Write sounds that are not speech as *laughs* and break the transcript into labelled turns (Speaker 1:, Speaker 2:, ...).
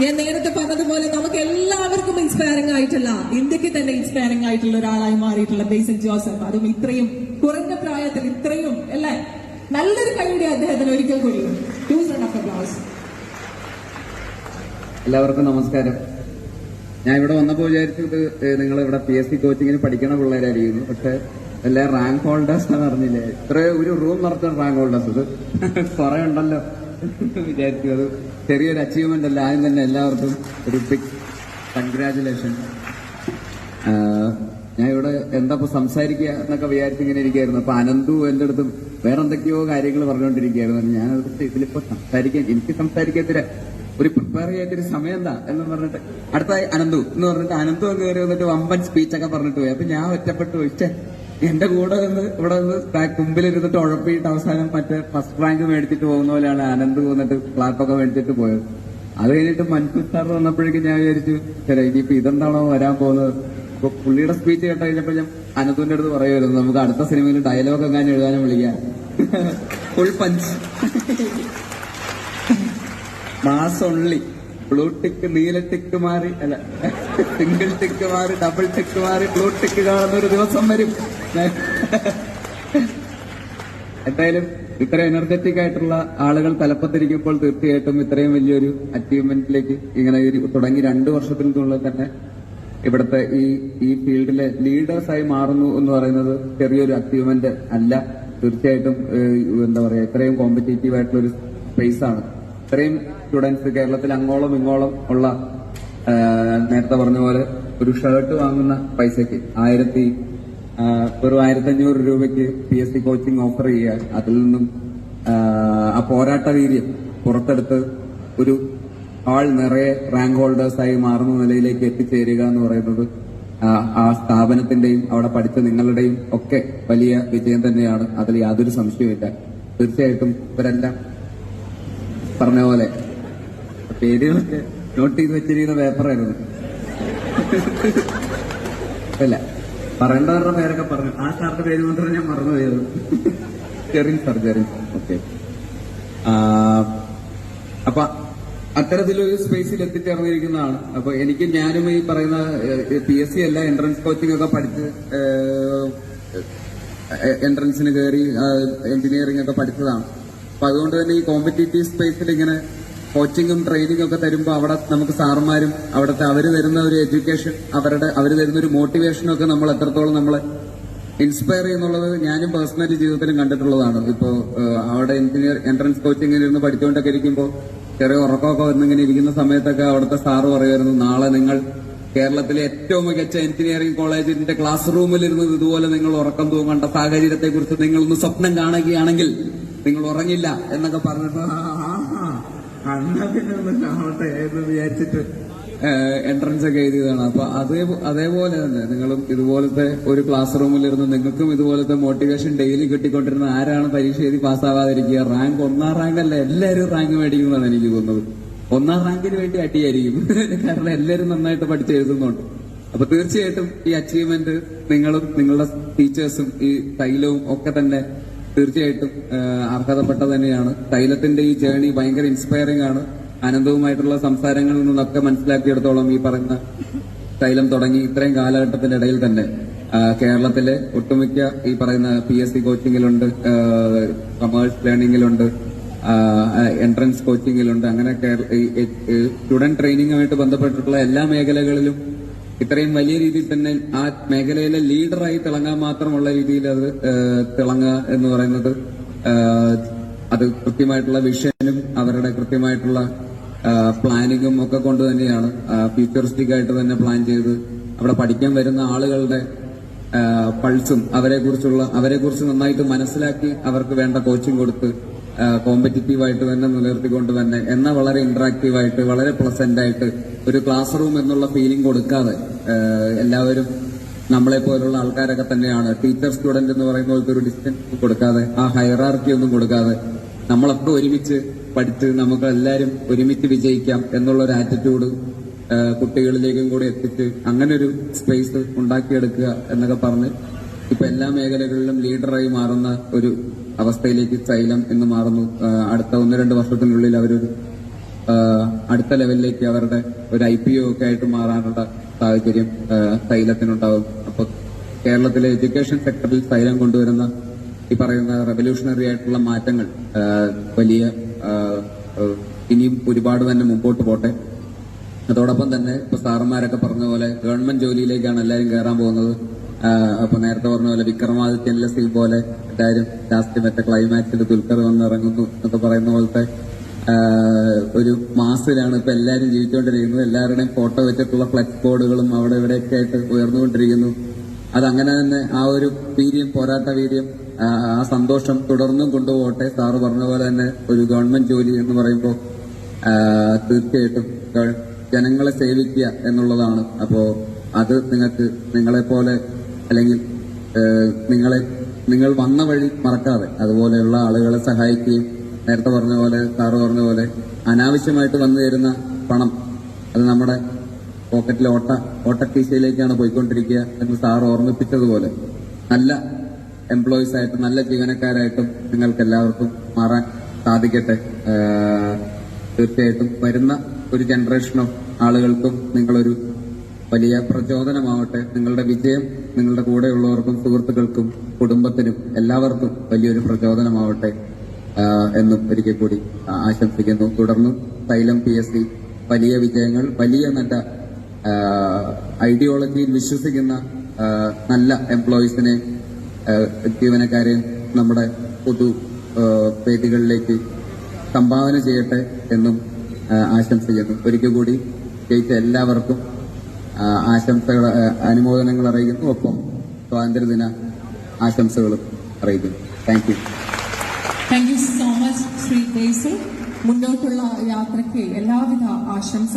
Speaker 1: ഞാൻ നേരത്തെ പറഞ്ഞതുപോലെ നമുക്ക് എല്ലാവർക്കും ഇൻസ്പയറിംഗ് ആയിട്ടുള്ള ഇന്ത്യയ്ക്ക് തന്നെ ഇൻസ്പയറിംഗ് ആയിട്ടുള്ള ഒരാളായി മാറിയിട്ടുള്ള ബേസൻ ജോസഫ്. അതും ഇത്രയും കുറഞ്ഞ പ്രായത്തിൽ ഇത്രയും അല്ലേ? നല്ലൊരു കൈയുടെ അദ്ദേഹത്തിന് ഒരിക്കൽ കൂടി.
Speaker 2: എല്ലാവർക്കും നമസ്കാരം. ഞാൻ ഇവിടെ വന്നപ്പോൾ വിചാരിച്ചത് നിങ്ങൾ ഇവിടെ പി എസ് സി കോച്ചിങ്ങിന് പഠിക്കണ പിള്ളേരായിരിക്കുന്നു. പക്ഷെ എല്ലാ റാങ്ക് ഹോൾഡേഴ്സ് എന്ന് പറഞ്ഞില്ലേ? ഇത്ര ഒരു റൂം നടത്തുന്ന റാങ്ക് ഹോൾഡേഴ്സ് ഇത്. *laughs* കുറെ ഉണ്ടല്ലോ. വിചാരിച്ചു അത് ചെറിയൊരു അച്ചീവ്മെന്റ് അല്ല. ആദ്യം തന്നെ എല്ലാവർക്കും ഒരു ബിഗ് കൺഗ്രാചുലേഷൻ ഞാൻ ഇവിടെ എന്താ ഇപ്പൊ സംസാരിക്കുക എന്നൊക്കെ വിചാരിച്ച് ഇങ്ങനെ ഇരിക്കുകയായിരുന്നു. അപ്പൊ അനന്തു എന്റെ അടുത്തും വേറെ എന്തൊക്കെയോ കാര്യങ്ങൾ പറഞ്ഞുകൊണ്ടിരിക്കുകയായിരുന്നു. ഞാൻ ഇതിലിപ്പോ സംസാരിക്കാൻ എനിക്ക് സംസാരിക്കത്തില്ല. ഒരു പ്രിപ്പയർ ചെയ്യാത്തൊരു സമയം എന്താ എന്ന് പറഞ്ഞിട്ട് അടുത്തായി അനന്തു എന്ന് പറഞ്ഞിട്ട് അനന്തു അങ്ങ് കയറി വന്നിട്ട് വമ്പൻ സ്പീച്ചൊക്കെ പറഞ്ഞിട്ട് പോയി. അപ്പൊ ഞാൻ ഒറ്റപ്പെട്ടു. പോയി എന്റെ കൂടെ നിന്ന് ഇവിടെ നിന്ന് ബാക്ക് മുമ്പിലിരുന്നിട്ട് ഉഴപ്പിയിട്ട് അവസാനം മറ്റേ ഫസ്റ്റ് റാങ്ക് മേടിച്ചിട്ട് പോകുന്ന പോലെയാണ് ആനന്ദ് വന്നിട്ട് ക്ലാപ്പൊക്കെ മേടിച്ചിട്ട് പോയത്. അത് കഴിഞ്ഞിട്ട് മൻസൂർ സാർ വന്നപ്പോഴേക്കും ഞാൻ വിചാരിച്ചു ശരി ഇനിയിപ്പോ ഇതെന്താണോ വരാൻ പോകുന്നത്? അപ്പൊ പുള്ളിയുടെ സ്പീച്ച് കേട്ട കഴിഞ്ഞപ്പോ ഞാൻ അനന്തുവിന്റെ അടുത്ത് പറയുമായിരുന്നു നമുക്ക് അടുത്ത സിനിമയിൽ ഡയലോഗ് എങ്ങാനും എഴുതാനും വിളിക്കാം. ഫുൾ പഞ്ച് മാസ് ഒള്ളി ബ്ലൂ ടിക്ക് നീല ടിക്ക് മാറി അല്ല സിംഗിൾ ടിക്ക് മാറി ഡബിൾ ടിക്ക് മാറി ബ്ലൂ ടിക്ക് കാണുന്ന ഒരു ദിവസം വരും. എന്തായാലും ഇത്ര എനർജറ്റിക് ആയിട്ടുള്ള ആളുകൾ തലപ്പത്തിരിക്കുമ്പോൾ തീർച്ചയായിട്ടും ഇത്രയും വലിയൊരു അച്ചീവ്മെന്റിലേക്ക് ഇങ്ങനെ ഒരു തുടങ്ങി രണ്ട് വർഷത്തിനുള്ളിൽ തന്നെ ഇവിടുത്തെ ഈ ഈ ഫീൽഡിലെ ലീഡേഴ്സായി മാറുന്നു എന്ന് പറയുന്നത് ചെറിയൊരു അച്ചീവ്മെന്റ് അല്ല. തീർച്ചയായിട്ടും എന്താ പറയാ ഇത്രയും കോമ്പറ്റേറ്റീവ് ആയിട്ടുള്ള ഒരു സ്പേസ് ആണ്. ഇത്രയും സ്റ്റുഡൻസ് കേരളത്തിൽ അങ്ങോളം ഇങ്ങോളം ഉള്ള നേരത്തെ പറഞ്ഞ പോലെ ഒരു ഷർട്ട് വാങ്ങുന്ന പൈസക്ക് ആയിരത്തി ഒരു ആയിരത്തി അഞ്ഞൂറ് രൂപയ്ക്ക് P S C coaching offer ചെയ്യുക അതിൽ നിന്നും ആ പോരാട്ട വീര്യം പുറത്തെടുത്ത് ഒരു ആൾ നിറയെ റാങ്ക് ഹോൾഡേഴ്സായി മാറുന്ന നിലയിലേക്ക് എത്തിച്ചേരുക എന്ന് പറയുന്നത് ആ സ്ഥാപനത്തിന്റെയും അവിടെ പഠിച്ച നിങ്ങളുടെയും ഒക്കെ വലിയ വിജയം തന്നെയാണ്. അതിൽ യാതൊരു സംശയവുമില്ല. തീർച്ചയായിട്ടും ഇവരെല്ലാം പറഞ്ഞ പോലെ പേരുകളൊക്കെ നോട്ട് ചെയ്ത് വെച്ചിരിക്കുന്ന പേപ്പറായിരുന്നു അല്ല പറയേണ്ടവരുടെ പേരൊക്കെ പറഞ്ഞു. ആ സാറിന്റെ പേര് മാത്രം ഞാൻ മറന്നു പോയത് ജെറിൻ സാർ സാർ ഓക്കെ അപ്പൊ അത്തരത്തിലൊരു സ്പേസിൽ എത്തിച്ചേർന്നിരിക്കുന്നതാണ്. അപ്പൊ എനിക്ക് ഞാനും ഈ പറയുന്ന പി എസ് സി അല്ല എൻട്രൻസ് കോച്ചിങ് ഒക്കെ പഠിച്ച് എൻട്രൻസിന് കയറി എഞ്ചിനീയറിംഗ് ഒക്കെ പഠിച്ചതാണ്. അപ്പൊ അതുകൊണ്ട് തന്നെ ഈ കോമ്പറ്റേറ്റീവ് സ്പേസിൽ ഇങ്ങനെ കോച്ചിങ്ങും ട്രെയിനിങ്ങും ഒക്കെ തരുമ്പോൾ അവിടെ നമുക്ക് സാറുമാരും അവിടുത്തെ അവർ തരുന്ന ഒരു എഡ്യൂക്കേഷൻ അവരുടെ അവർ തരുന്ന ഒരു മോട്ടിവേഷനും ഒക്കെ നമ്മൾ എത്രത്തോളം നമ്മളെ ഇൻസ്പയർ ചെയ്യുന്നുള്ളത് ഞാനും പേഴ്സണലി ജീവിതത്തിലും കണ്ടിട്ടുള്ളതാണ്. ഇപ്പോൾ അവിടെ എഞ്ചിനീയർ എൻട്രൻസ് കോച്ചിങ്ങിൽ ഇരുന്ന് പഠിച്ചുകൊണ്ടൊക്കെ ഇരിക്കുമ്പോൾ ചെറിയ ഉറക്കമൊക്കെ വന്നിങ്ങനെ ഇരിക്കുന്ന സമയത്തൊക്കെ അവിടുത്തെ സാറ് പറയുമായിരുന്നു നാളെ നിങ്ങൾ കേരളത്തിലെ ഏറ്റവും മികച്ച എഞ്ചിനീയറിംഗ് കോളേജിന്റെ ക്ലാസ് റൂമിൽ ഇതുപോലെ നിങ്ങൾ ഉറക്കം തൂങ്ങേണ്ട സാഹചര്യത്തെക്കുറിച്ച് നിങ്ങളൊന്ന് സ്വപ്നം കാണുകയാണെങ്കിൽ നിങ്ങൾ ഉറങ്ങില്ല എന്നൊക്കെ പറഞ്ഞിട്ട് ഒന്ന് കാണട്ടെ എന്ന് വിചാരിച്ചിട്ട് എൻട്രൻസ് ഒക്കെ എഴുതിയതാണ്. അപ്പൊ അതേ അതേപോലെ തന്നെ നിങ്ങളും ഇതുപോലത്തെ ഒരു ക്ലാസ് റൂമിലിരുന്ന് നിങ്ങൾക്കും ഇതുപോലത്തെ മോട്ടിവേഷൻ ഡെയിലി കിട്ടിക്കൊണ്ടിരുന്ന ആരാണ് പരീക്ഷ എഴുതി പാസ്സാവാതിരിക്കുക റാങ്ക് ഒന്നാം റാങ്ക് അല്ല എല്ലാവരും റാങ്ക് മേടിക്കുന്നതാണ് എനിക്ക് തോന്നുന്നത്. ഒന്നാം റാങ്കിന് വേണ്ടി അടിയായിരിക്കും. *laughs* കാരണം എല്ലാവരും നന്നായിട്ട് പഠിച്ച് എഴുതുന്നുണ്ട്. അപ്പൊ തീർച്ചയായിട്ടും ഈ അച്ചീവ്മെന്റ് നിങ്ങളും നിങ്ങളുടെ ടീച്ചേഴ്സും ഈ തൈലവും ഒക്കെ തന്നെ തീർച്ചയായിട്ടും അർഹതപ്പെട്ട തന്നെയാണ്. തൈലത്തിന്റെ ഈ ജേണി ഭയങ്കര ഇൻസ്പയറിംഗ് ആണ്. അനന്തവുമായിട്ടുള്ള സംസാരങ്ങളിൽ നിന്നൊക്കെ മനസ്സിലാക്കിയെടുത്തോളം ഈ പറയുന്ന തൈലം തുടങ്ങി ഇത്രയും കാലഘട്ടത്തിനിടയിൽ തന്നെ. കേരളത്തിലെ ഒട്ടുമിക്ക ഈ പറയുന്ന പി എസ് സി കോച്ചിങ്ങിലുണ്ട് കൊമേഴ്സ് ലേണിംഗിലുണ്ട് എൻട്രൻസ് കോച്ചിങ്ങിലുണ്ട് അങ്ങനെ സ്റ്റുഡന്റ് ട്രെയിനിങ്ങുമായിട്ട് ബന്ധപ്പെട്ടിട്ടുള്ള എല്ലാ മേഖലകളിലും ഇത്രയും വലിയ രീതിയിൽ തന്നെ ആ മേഖലയിലെ ലീഡറായി തിളങ്ങാൻ മാത്രമുള്ള രീതിയിൽ അത് തിളങ്ങുക എന്ന് പറയുന്നത് അത് കൃത്യമായിട്ടുള്ള വിഷനും അവരുടെ കൃത്യമായിട്ടുള്ള പ്ലാനിങ്ങും ഒക്കെ കൊണ്ട് തന്നെയാണ്. ഫ്യൂച്ചറിസ്റ്റിക് ആയിട്ട് തന്നെ പ്ലാൻ ചെയ്ത് അവിടെ പഠിക്കാൻ വരുന്ന ആളുകളുടെ പൾസും അവരെ കുറിച്ചുള്ള അവരെ കുറിച്ച് നന്നായിട്ട് മനസ്സിലാക്കി അവർക്ക് വേണ്ട കോച്ചിങ് കൊടുത്ത് കോമ്പറ്റീറ്റീവ് ആയിട്ട് തന്നെ നിലനിർത്തിക്കൊണ്ട് തന്നെ എന്നാൽ വളരെ ഇന്ററാക്റ്റീവായിട്ട് വളരെ പ്ലസന്റ് ആയിട്ട് ഒരു ക്ലാസ് റൂം എന്നുള്ള ഫീലിംഗ് കൊടുക്കാതെ എല്ലാവരും നമ്മളെ പോലുള്ള ആൾക്കാരൊക്കെ തന്നെയാണ്. ടീച്ചർ സ്റ്റുഡന്റ് എന്ന് പറയുന്ന ഒരു ഡിസ്റ്റൻസ് കൊടുക്കാതെ ആ ഹൈറാർക്കി ഒന്നും കൊടുക്കാതെ നമ്മളൊക്കെ ഒരുമിച്ച് പഠിച്ച് നമുക്ക് എല്ലാവരും ഒരുമിച്ച് വിജയിക്കാം എന്നുള്ള ഒരു ആറ്റിറ്റ്യൂഡ് കുട്ടികളിലേക്കും കൂടി എത്തിച്ച് അങ്ങനെ ഒരു സ്പേസ് ഉണ്ടാക്കിയെടുക്കുക എന്നൊക്കെ പറഞ്ഞ് ഇപ്പൊ എല്ലാ മേഖലകളിലും ലീഡറായി മാറുന്ന ഒരു അവസ്ഥയിലേക്ക് സൈലം എന്ന് മാറുന്നു. അടുത്ത ഒന്ന് രണ്ട് വർഷത്തിനുള്ളിൽ അവരൊരു അടുത്ത ലെവലിലേക്ക് അവരുടെ ഒരു ഐ പി ഒ ഒക്കെ ആയിട്ട് മാറാനുള്ള സാഹചര്യം തൈലത്തിനുണ്ടാവും അപ്പൊ കേരളത്തിലെ എഡ്യൂക്കേഷൻ സെക്ടറിൽ തൈലം കൊണ്ടുവരുന്ന ഈ പറയുന്ന റെവല്യൂഷണറി ആയിട്ടുള്ള മാറ്റങ്ങൾ വലിയ ഇനിയും ഒരുപാട് തന്നെ മുമ്പോട്ട് പോട്ടെ. അതോടൊപ്പം തന്നെ ഇപ്പൊ സാറന്മാരൊക്കെ പറഞ്ഞ പോലെ ഗവൺമെന്റ് ജോലിയിലേക്കാണ് എല്ലാവരും കയറാൻ പോകുന്നത്. അപ്പൊ നേരത്തെ പറഞ്ഞ പോലെ വിക്രമാദിത്യനിലെ സീൻ പോലെ എല്ലാവരും ലാസ്റ്റ് മറ്റേ ക്ലൈമാക്സിൽ ദുൽഖർ വന്നിറങ്ങുന്നു എന്നൊക്കെ പറയുന്ന പോലത്തെ ഒരു മാസിലാണ് ഇപ്പൊ എല്ലാവരും ജീവിച്ചുകൊണ്ടിരിക്കുന്നത്. എല്ലാവരുടെയും ഫോട്ടോ വെച്ചിട്ടുള്ള ഫ്ലക്സ് ബോർഡുകളും അവിടെ ഇവിടെയൊക്കെ ആയിട്ട് ഉയർന്നുകൊണ്ടിരിക്കുന്നു. അതങ്ങനെ തന്നെ ആ ഒരു വീര്യം പോരാട്ട വീര്യം ആ, സന്തോഷം തുടർന്നും കൊണ്ടുപോകട്ടെ. സാറ് പറഞ്ഞ പോലെ തന്നെ ഒരു ഗവൺമെന്റ് ജോലി എന്ന് പറയുമ്പോൾ തീർച്ചയായിട്ടും ജനങ്ങളെ സേവിക്കുക എന്നുള്ളതാണ്. അപ്പോ അത് നിങ്ങൾക്ക് നിങ്ങളെ പോലെ അല്ലെങ്കിൽ നിങ്ങളെ നിങ്ങൾ വന്ന വഴി മറക്കാതെ അതുപോലെയുള്ള ആളുകളെ സഹായിക്കുകയും നേരത്തെ പറഞ്ഞ പോലെ സാറ് പറഞ്ഞ പോലെ അനാവശ്യമായിട്ട് വന്നു തരുന്ന പണം അത് നമ്മുടെ പോക്കറ്റിലെ ഓട്ട ഓട്ടക്കീശയിലേക്കാണ് പോയിക്കൊണ്ടിരിക്കുക എന്ന് സാർ ഓർമ്മിപ്പിച്ചതുപോലെ നല്ല എംപ്ലോയീസ് ആയിട്ടും നല്ല ജീവനക്കാരായിട്ടും നിങ്ങൾക്ക് എല്ലാവർക്കും മാറാൻ സാധിക്കട്ടെ. തീർച്ചയായിട്ടും വരുന്ന ഒരു ജനറേഷൻ ആളുകൾക്കും നിങ്ങളൊരു വലിയ പ്രചോദനമാവട്ടെ. നിങ്ങളുടെ വിജയം നിങ്ങളുടെ കൂടെയുള്ളവർക്കും സുഹൃത്തുക്കൾക്കും കുടുംബത്തിനും എല്ലാവർക്കും വലിയൊരു പ്രചോദനമാവട്ടെ എന്നും ഒരിക്കൽ കൂടി ആശംസിക്കുന്നു. തുടർന്നും തൈലം പി എസ് സി. വലിയ വിജയങ്ങൾ വലിയ നല്ല ഐഡിയോളജിയിൽ വിശ്വസിക്കുന്ന നല്ല എംപ്ലോയീസിനെ ജീവനക്കാരെയും നമ്മുടെ പൊതു വേദികളിലേക്ക് സംഭാവന ചെയ്യട്ടെ എന്നും ആശംസിക്കുന്നു. ഒരിക്കൽ കൂടി ജയിച്ച എല്ലാവർക്കും ആശംസകൾ അനുമോദനങ്ങൾ അറിയിക്കുന്നു. ഒപ്പം സ്വാതന്ത്ര്യദിന ആശംസകളും അറിയിക്കുന്നു. Thank you
Speaker 1: thank you so much Shri മുന്നോട്ടുള്ള യാത്രയ്ക്ക് എല്ലാവിധ ആശംസ